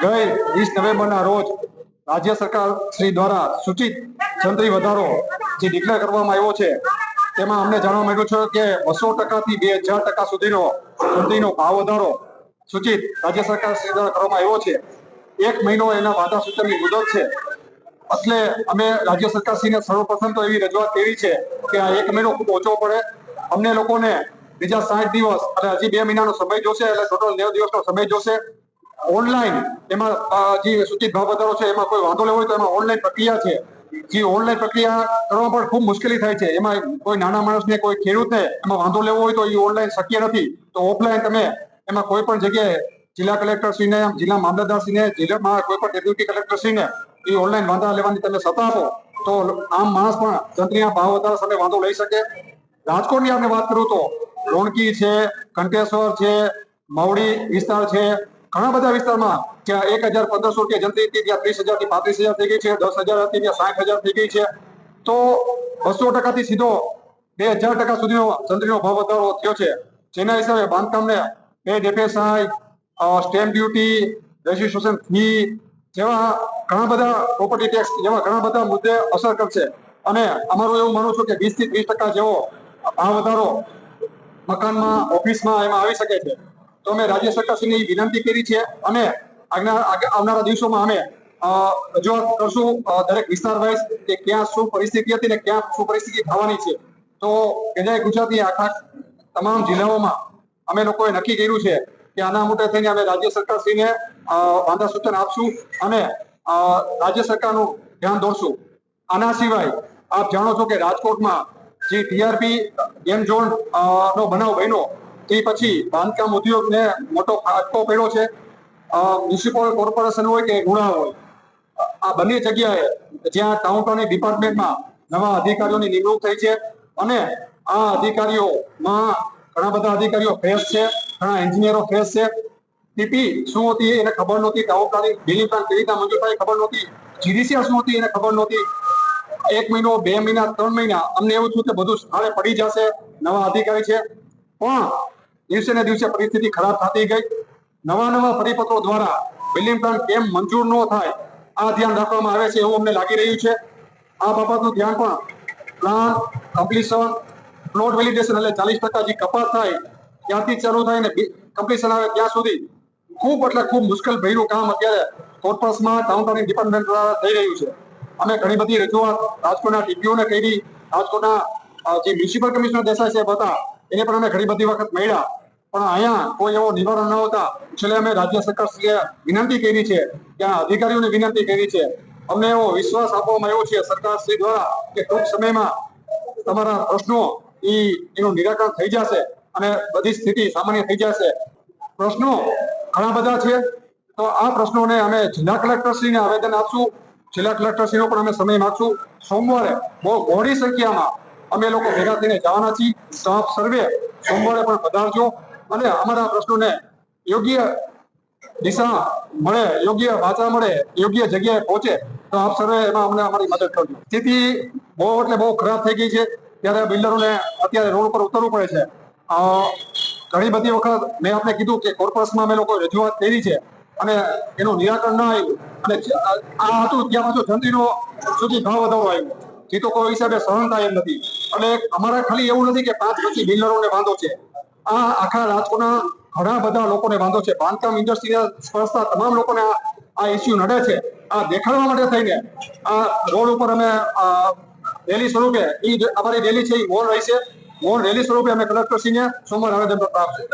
ગઈ વીસ નવેમ્બરના રોજ રાજ્ય સરકાર શ્રી દ્વારા સૂચિત જંત્રી વધારો જે ડિક્લેર કરવામાં આવ્યો છે, તેમાં અમને જાણવા મળ્યું છે કે બસો ટકાથી બે હજાર ટકા સુધીનો જંત્રીનો ભાવ વધારો સૂચિત રાજ્ય સરકાર શ્રી દ્વારા કરવામાં આવ્યો છે. એક મહિનો એના વાદા સૂચનની મુદત છે. એટલે અમે રાજ્ય સરકારશ્રીને સર્વપ્રથમ તો એવી રજૂઆત કરી છે કે આ એક મહિનો ખૂબ ઓછો પડે. અમને લોકોને બીજા સાઠ દિવસ, અને હજી બે મહિનાનો સમય જોશે, એટલે ટોટલ નેવ દિવસનો સમય જોશે. ઓનલાઈન એમાં જે સૂચિત ભાવ વધારો છે, એમાં કોઈ વાંધો લેવો હોય તો એમાં ઓનલાઈન પ્રક્રિયા છે. જે ઓનલાઈન પ્રક્રિયા કરવામાં પણ ખૂબ મુશ્કેલી થાય છે. એમાં કોઈ નાના માણસને કોઈ ખેડૂતને એમાં વાંધો લેવો હોય તો એ ઓનલાઈન શક્ય નથી. તો ઓફલાઈન તમે એમાં કોઈ પણ જગ્યાએ જિલ્લા કલેક્ટરશ્રીને, જિલ્લા મામલતદારશ્રીને, જિલ્લામાં કોઈ પણ ડેપ્યુટી કલેક્ટરશ્રીને એ ઓનલાઈન વાંધા લેવાની તમે સત્તા આપો, તો આમ માણસ પણ જંત્રીના ભાવ વધારા સામે વાંધો લઈ શકે. રાજકોટની આપણે વાત કરું તો લોણકી છે, કંટેશ્વર છે, મવડી વિસ્તાર છે ઘણા બધા વિસ્તારમાં ત્યાં એક હજાર પંદરસો રૂપિયા જનતી હતી, ત્યાં ત્રીસ હજારથી પાંત્રીસ હજાર થઈ ગઈ છે, દસ હજાર હતી, ત્યાં સાઠ હજાર થઈ ગઈ છે. તો બસો ટકાથી સીધો બે હજાર ટકા સુધીનો જંત્રીનો ભાવ વધારો થયો છે. જેના હિસાબે બાંધકામને બે FSI stamp duty, registration fee જેવા ઘણા બધા પ્રોપર્ટી ટેક્સ જેવા ઘણા બધા મુદ્દે અસર કરશે. અને અમારું એવું માનવું છું કે વીસથી ત્રીસ ટકા જેવો ભાવ વધારો મકાનમાં, ઓફિસમાં એમાં આવી શકે છે. તો અમે રાજ્ય સરકારશ્રીને વિનંતી કરી છે અને આવનારા દિવસોમાં અમે રજૂઆત કરશું દરેક વિસ્તાર વાઇઝ કે ક્યાં શું પરિસ્થિતિ હતી ને ક્યાં શું પરિસ્થિતિ થવાની છે. તો વિજય ગુજરાતની આખા તમામ જિલ્લાઓમાં અમે લોકોએ નક્કી કર્યું છે કે આના મોટે થઈને અમે રાજ્ય સરકારશ્રીને વાંધા સૂચન આપશું અને રાજ્ય સરકારનું ધ્યાન દોરશું. આના સિવાય આપ જાણો છો કે રાજકોટમાં જે ટીઆરપી ગેમ ઝોન નો બનાવ બન્યો તે પછી બાંધકામ ઉદ્યોગને મોટો ફાટકો પડ્યો છે. મ્યુનિસિપલ કોર્પોરેશન હોય કે ગુણા હોય, આ બંને જગ્યાએ જ્યાં ટાઉન ડિપાર્ટમેન્ટમાં નવા અધિકારીઓની નિમણૂક થઈ છે અને આ અધિકારીઓમાં ઘણા બધા અધિકારીઓ ફ્રેશ છે, ઘણા એન્જિનિયરો ફ્રેશ છે. ટીપી શું હતી એને ખબર નહોતી ટાઉન પ્લાનિંગ બિલ્ડિંગ પ્લાન કેવી રીતે મંજૂર થાય ખબર નહોતી જીડીસીઆર શું હતી એને ખબર નહોતી. એક મહિનો, બે મહિના, ત્રણ મહિના, અમને એવું થયું કે બધું સ્થાને પડી જશે, નવા અધિકારી છે. પણ દિવસે ને દિવસે પરિસ્થિતિ ખરાબ થતી ગઈ. નવા નવા પરિપત્રો દ્વારા બિલ્ડિંગ પ્લાન કેમ મંજૂર ન થાય, આ ધ્યાન રાખવામાં આવે છે એવું અમને લાગી રહ્યું છે. આ બાબતનું ધ્યાન પણ પ્લાન કમ્પ્લીશન પ્લોટ વેલિડેશન એટલે ચાલીસ ટકા જે કપાત થાય, ત્યાંથી ચાલુ થાય ને કમ્પ્લીશન આવે ત્યાં સુધી ખૂબ એટલે ખૂબ મુશ્કેલ ભર્યું કામ અત્યારે કોર્પસમાં ટાઉન પ્લાનિંગ ડિપાર્ટમેન્ટ દ્વારા થઈ રહ્યું છે. અમે ઘણી બધી રજૂઆત રાજકોટના ટીપીઓને કરી, રાજકોટના જે મ્યુનિસિપલ કમિશનર દેસાઈ સાહેબ હતા, એને પણ અમે ઘણી બધી વખત મળ્યા. પણ અહીંયા કોઈ એવો નિવારણ ન હોતા. છેલ્લે અમે રાજ્ય સરકારશ્રીએ વિનંતી કરી છે કે અધિકારીઓને વિનંતી કરી છે. અમને એવો વિશ્વાસ આપવામાં આવ્યો છે સરકારશ્રી દ્વારા કે ટૂંક સમયમાં તમારા પ્રશ્નો ઈ એનું નિરાકરણ થઈ જશે અને બધી સ્થિતિ સામાન્ય થઈ જશે. પ્રશ્નો ઘણા બધા છે. તો આ પ્રશ્નોને અમે જિલ્લા કલેક્ટરશ્રીને આવેદન આપશું. જિલ્લા કલેક્ટરશ્રીનો પણ અમે સમય માગશું. સોમવારે બહુ મોડી સંખ્યામાં અમે લોકો ભેગા થઈને જવાના છીએ. સ્ટાફ સર્વે સોમવારે પણ પધારજો. અને અમારા પ્રશ્નોને યોગ્ય દિશા મળે, યોગ્ય ભાષા મળે, યોગ્ય જગ્યાએ પહોંચે, તો આપ સર્વે એમાં અમને અમારી મદદ કરજો. સ્થિતિ બહુ એટલે બહુ ખરાબ થઈ ગઈ છે. ત્યારે બિલ્ડરોને અત્યારે રોડ પર ઉતરવું પડે છે. ઘણી બધી વખત મેં આપને કીધું કે કોર્પોરેશનમાં અમે લોકો રજૂઆત કરી છે અને એનું નિરાકરણ ન આવ્યું. અને આ હતું ત્યાં પાછું જંત્રીનો સુધી ઘણો વધારો આવ્યો. જે તો કોઈ હિસાબે સહન થાય એમ નથી. અને અમારા ખાલી એવું નથી કે પાંચ પછી બિલ્ડરોને વાંધો છે. આ આખા રાજકોટના ઘણા બધા લોકોને વાંધો છે. બાંધકામ ઇન્ડસ્ટ્રીના સ્પર્શતા તમામ લોકોને આ- ઇસ્યુ નડે છે. આ દેખાડવા માટે થઈને આ રોડ ઉપર અમે રેલી સ્વરૂપે એ અમારી રેલી છે એ મૌન રહેશે મૌન રેલી સ્વરૂપે અમે કલેક્ટરશ્રીને સોમવાર આવેદન પત્ર આપશું.